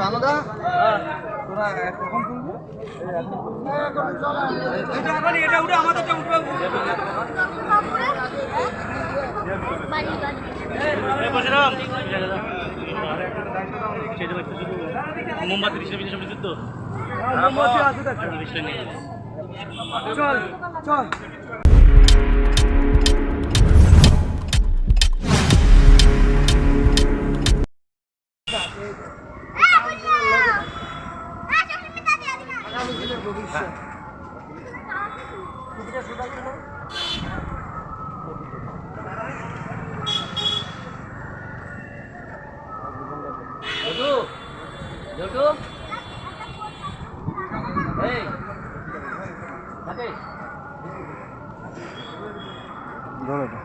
ও তো এ ভালো দা তোরা কখন তুলবি মোমবাতি তো চল চল। ধরো তো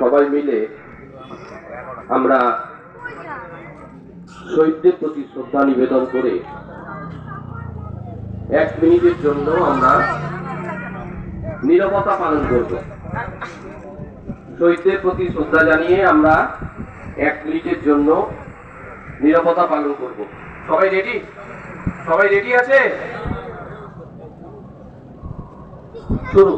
সবাই মিলে আমরা শহীদদের প্রতি শ্রদ্ধা নিবেদন করে এক মিনিটের জন্য আমরা নীরবতা পালন করব। শহীদদের প্রতি শ্রদ্ধা জানিয়ে আমরা এক মিনিটের জন্য নীরবতা পালন করব। সবাই রেডি সবাই রেডি আছে? শুরু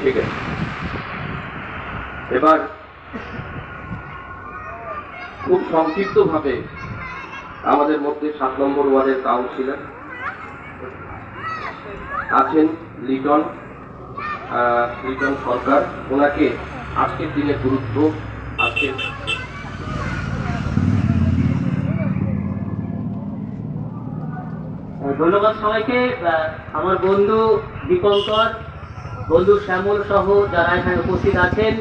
ঠিক আছে এবার খুব সংক্ষিপ্ত ভাবে আমাদের মধ্যে সাত নম্বর ওয়ার্ডের কাউন্সিলর আছেন লিটন লিটন সরকার। ওনাকে আজকের দিনে গুরুত্ব, আজকের ধন্যবাদ সবাইকে। আমার বন্ধু দীপঙ্কর, বন্ধু শ্যামল সহ যারা এখানে উপস্থিত আছেন,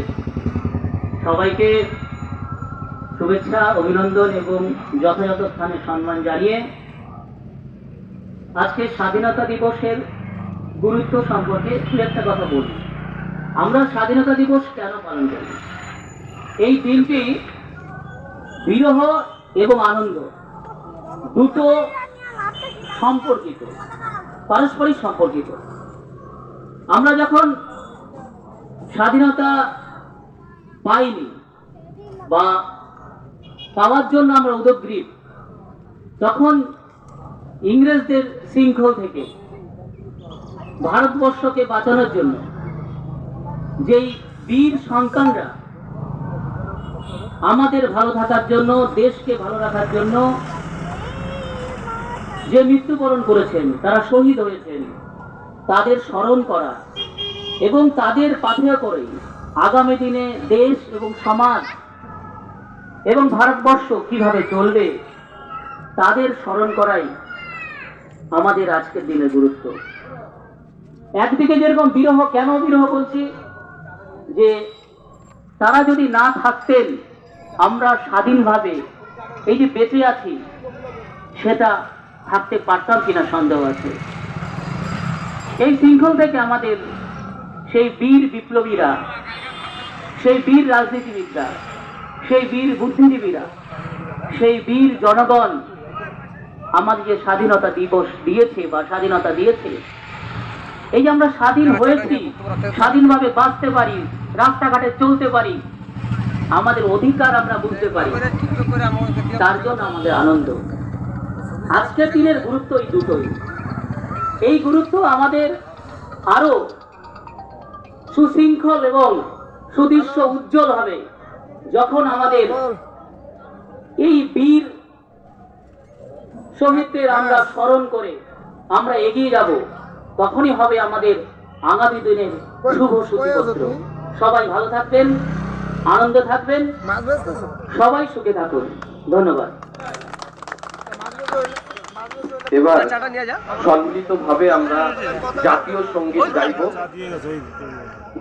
সবাইকে শুভেচ্ছা, অভিনন্দন এবং যথাযথ স্থানে সম্মান জানিয়ে আজকে স্বাধীনতা দিবসের গুরুত্ব সম্পর্কে দু একটা কথা বলি আমরা স্বাধীনতা দিবস কেন পালন করি? এই দিনটি বিরহ এবং আনন্দ দুটো সম্পর্কিত, পারস্পরিক সম্পর্কিত। আমরা যখন স্বাধীনতা পাইনি বা পাওয়ার জন্য আমরা উদগ্রীব। তখন ইংরেজদের শৃঙ্খল থেকে ভারতবর্ষকে বাঁচানোর জন্য যেই বীর সন্তানরা আমাদের ভালো থাকার জন্য, দেশকে ভালো রাখার জন্য যে মৃত্যুবরণ করেছেন, তারা শহীদ হয়েছেন, তাদের স্মরণ করা এবং তাদের পাথেয় করে আগামী দিনে দেশ এবং সমাজ এবং ভারতবর্ষ কীভাবে চলবে, তাদের স্মরণ করাই আমাদের আজকের দিনের গুরুত্ব। একদিকে যেরকম বিরহ, কেন বিরহ বলছি? যে তারা যদি না থাকতেন, আমরা স্বাধীনভাবে এই যে বেঁচে আছি, সেটা থাকতে পারতাম কিনা সন্দেহ আছে। এই শৃঙ্খল থেকে আমাদের সেই বীর বিপ্লবীরা, সেই বীর রাজনীতিবিদরা সেই বীর বুদ্ধিজীবীরা, সেই বীর জনগণ আমাদের যে স্বাধীনতা দিবস দিয়েছে বা স্বাধীনতা দিয়েছে। এই যে আমরা স্বাধীন হয়েছি, স্বাধীনভাবে বাঁচতে পারি, রাস্তাঘাটে চলতে পারি, আমাদের অধিকার আমরা বুঝতে পারি। তার জন্য আমাদের আনন্দ। আজকের দিনের গুরুত্ব এই দুটোই। এই গুরুত্ব আমাদের আরও সুশৃঙ্খল এবং সুদৃশ্য উজ্জ্বল হবে। যখন আমাদের এই বীর শহীদদের আমরা স্মরণ করে আমরা এগিয়ে যাব তখনই হবে আমাদের আগামী দিনের শুভ সূচিপত্র সবাই ভালো থাকবেন আনন্দ থাকবেন সবাই সুখে থাকুন। ধন্যবাদ। এবার সম্মিলিত ভাবে আমরা জাতীয় সংগীত গাইব।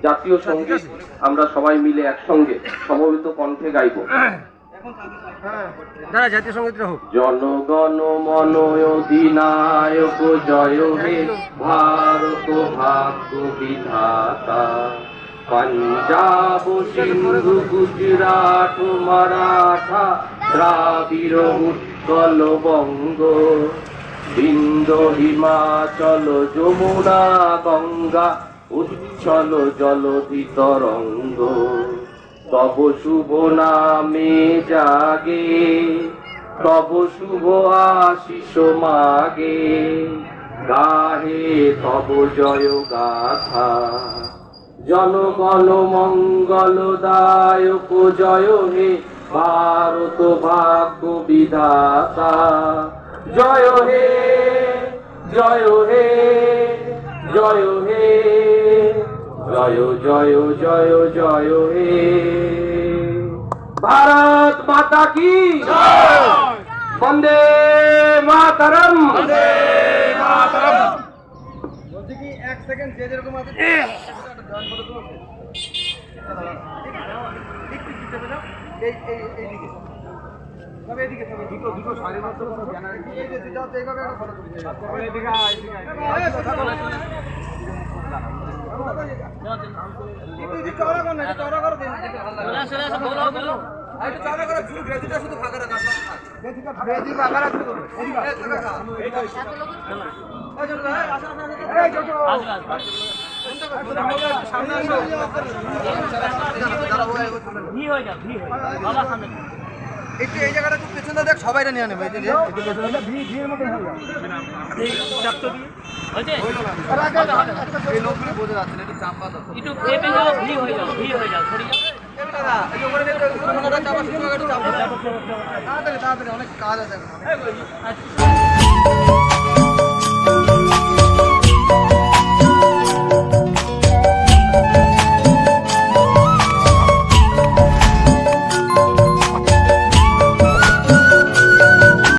জাতীয় সংগীত আমরা সবাই মিলে একসঙ্গে সমবেত কণ্ঠে গাইব। জনগণ মন অধিনায়ক জয় হে ভারত ভাগ্য বিধাতা। পাঞ্জাব সিন্ধু গুজরাট মারাঠা দ্রাবিড় উৎকল বঙ্গ বিন্দ হিমাচল, যমুনা, গঙ্গা, উচ্ছল জলধি তরঙ্গ। তব শুভ নামে জাগে, তব শুভ আশিস মাগে। গাহে তব জয় গাথা। জনগণ মঙ্গল দায়ক জয় হে ভারত ভাগ্য বিধাতা। জয় হে জয় হে জয় হে জয় জয় জয় জয় হে। ভারত মাতা কি? বন্দে মাতরম। বলছি কি এক সেকেন্ড যে যেরকম আছে এই এই এইদিকে। সব এদিকে সব দুটো দুটো সাড়ে এই যে যাও এইভাবে একটা ফটো তুলি এদিকে এদিকে শুধু গ্রেজুটা ফাঁকা রাখা একটু এই জায়গাটা একটু পেছনে দেখ, সবাইটা নিয়ে নেবে লোকগুলো বোঝা তাড়াতাড়ি অনেক কাজ আছে।